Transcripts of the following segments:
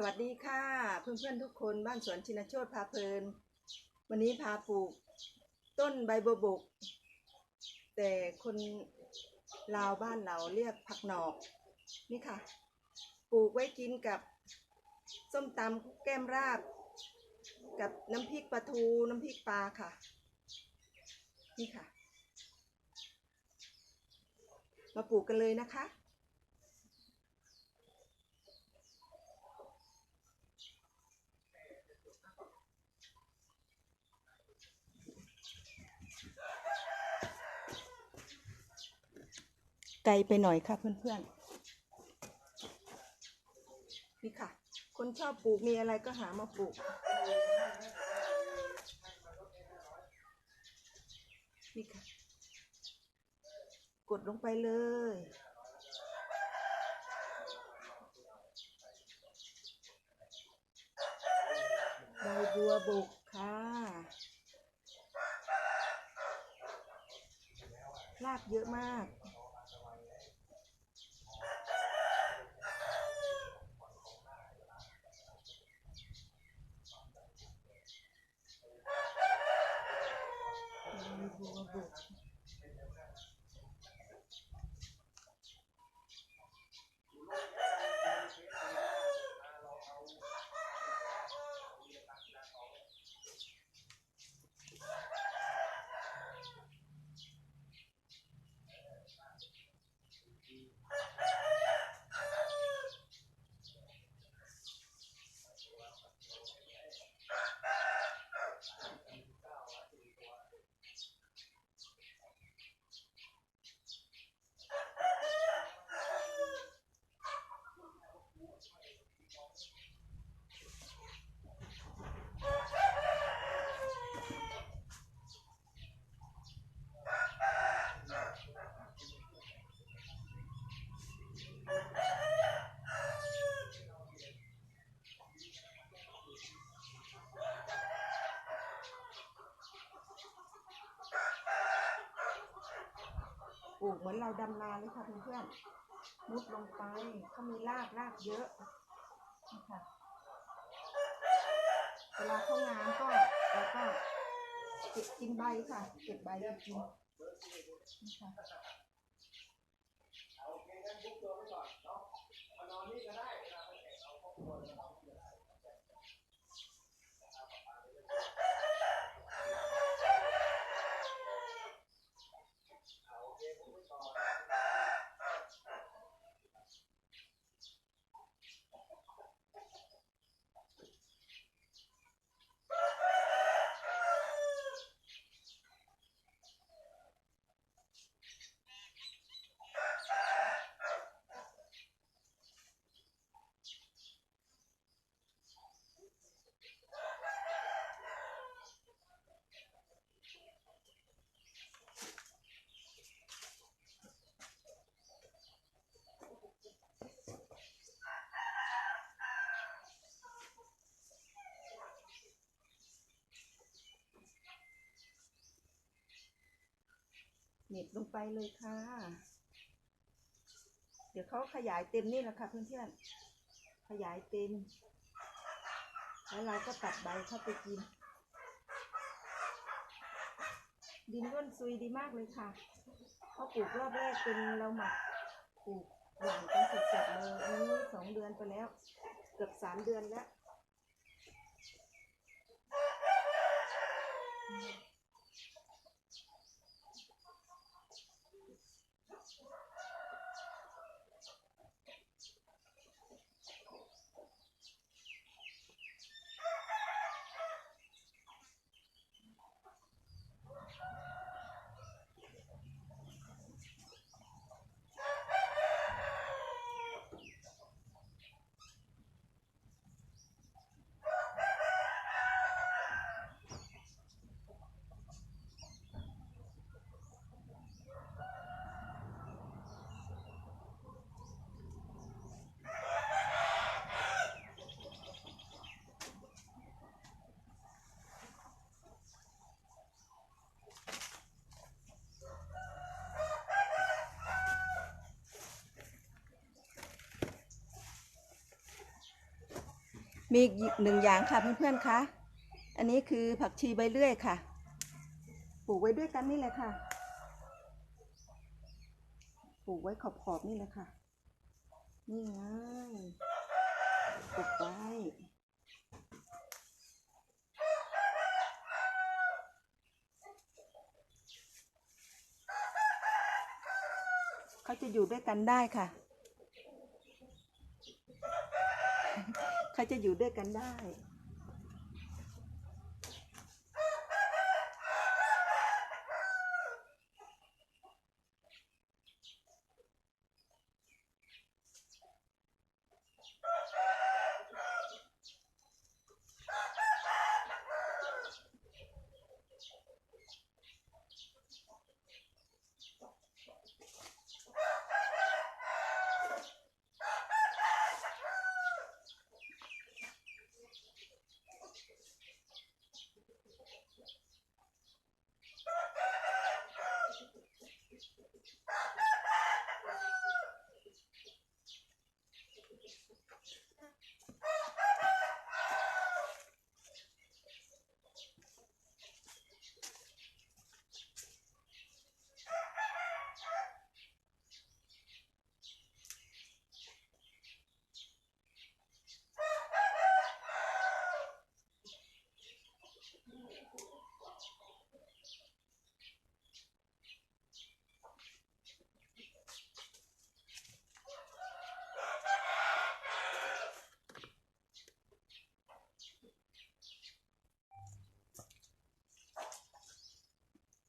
สวัสดีค่ะ เพื่อนๆทุกคนบ้านสวนชินโชตพาเพลิน วันนี้พาปลูกต้นใบบัวบก แต่คนลาวบ้านเราเรียกผักหนอกนี่ค่ะ ปลูกไว้กินกับส้มตำแก้มราบ กับน้ำพริกปลาทูน้ำพริกปลาค่ะ นี่ค่ะ มาปลูกกันเลยนะคะ ไกลไปหน่อยค่ะเพื่อนๆนี่ค่ะ คนชอบปลูกมีอะไรก็หามาปลูก นี่ค่ะ กดลงไปเลยใบบัวบกค่ะ รากเยอะมาก ใบบัวบก ป ลูกเหมือนเราดำนาเลยค่ะเพื่อนๆมุดลงไปเขามีรากรากเยอะค่ะเวลาเข้างานก็เราก็เก็บกินใบค่ะ เก็บใบมากินค่ะ เหน็บลงไปเลยค่ะ เดี๋ยวเขาขยายเต็มนี่แหละค่ะเพื่อนๆ ขยายเต็ม แล้วเราก็ตัดใบเข้าไปกิน ดินร่วนซุยดีมากเลยค่ะเขาปลูกรอบแรกเป็นเราหมักปลูกหว่านกันสดๆเลยอันนี้สองเดือนไปแล้ว เกือบสามเดือนแล้ว มีอีกหนึ่งอย่างค่ะเพื่อนๆคะ อันนี้คือผักชีใบเลื่อยค่ะ ปลูกไว้ด้วยกันนี่แหละค่ะ ปลูกไว้ขอบๆนี่แหละค่ะ นี่ไงปลูกไว้ เขาจะอยู่ด้วยกันได้ค่ะ เขาจะอยู่ด้วยกันได้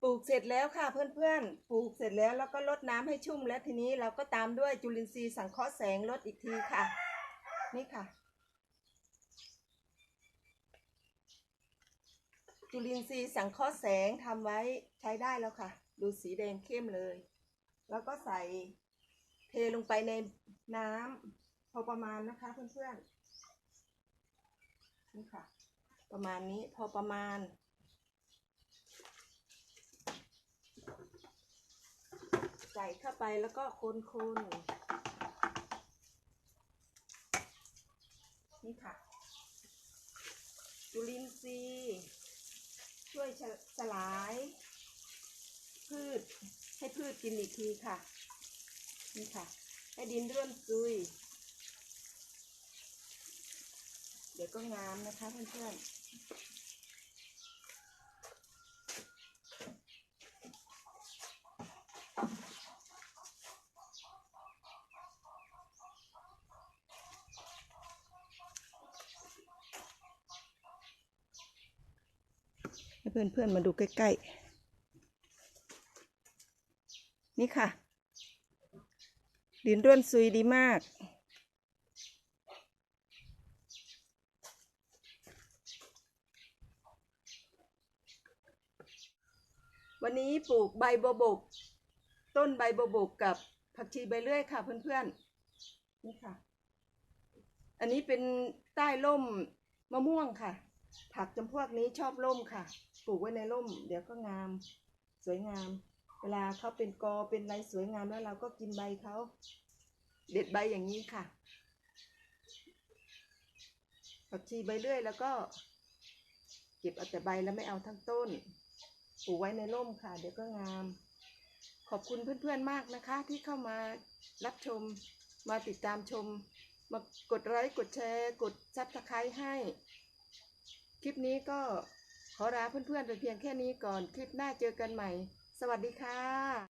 ปลูกเสร็จแล้วค่ะเพื่อนๆ ปลูกเสร็จแล้วแล้วก็รดน้ำให้ชุ่ม แล้วทีนี้เราก็ตามด้วยจุลินทรีย์สังเคราะห์แสงลดอีกทีค่ะ นี่ค่ะ จุลินทรีย์สังเคราะห์แสงทำไว้ใช้ได้แล้วค่ะ ดูสีแดงเข้มเลย แล้วก็ใส่เทลงไปในน้ำพอประมาณนะคะเพื่อนๆนี่ค่ะ ประมาณนี้พอประมาณ ใส่เข้าไปแล้วก็คนๆ นี่ค่ะ จุลินทรีย์ช่วยฉสลาย พืชให้พืชกินอีกทีค่ะ นี่ค่ะ ให้ดินร่วนซุย เดี๋ยวก็งามนะคะเพื่อนๆ ให้เพื่อนๆมาดูใกล้ๆ นี่ค่ะ ดินร่วนซุยดีมาก วันนี้ปลูกใบบัวบก ต้นใบบัวบกกับผักชีใบเลื่อยค่ะ เพื่อนๆ นี่ค่ะ อันนี้เป็นใต้ร่มมะม่วงค่ะ ผักจำพวกนี้ชอบร่มค่ะ ปลูกไว้ในร่ม เดี๋ยวก็งาม สวยงาม เวลาเขาเป็นกอเป็นไรสวยงามแล้วเราก็กินใบเขาเด็ดใบอย่างนี้ค่ะผักชีใบเลื่อยแล้วก็ เก็บเอาแต่ใบแล้วไม่เอาทั้งต้น ปลูกไว้ในร่มค่ะ เดี๋ยวก็งาม ขอบคุณเพื่อนๆมากนะคะ ที่เข้ามารับชม มาติดตามชม มากดไลค์กดแชร์ กดซับสไครต์ให้ คลิปนี้ก็ขอลาเพื่อนๆไปเพียงแค่นี้ก่อน คลิปหน้าเจอกันใหม่ สวัสดีค่ะ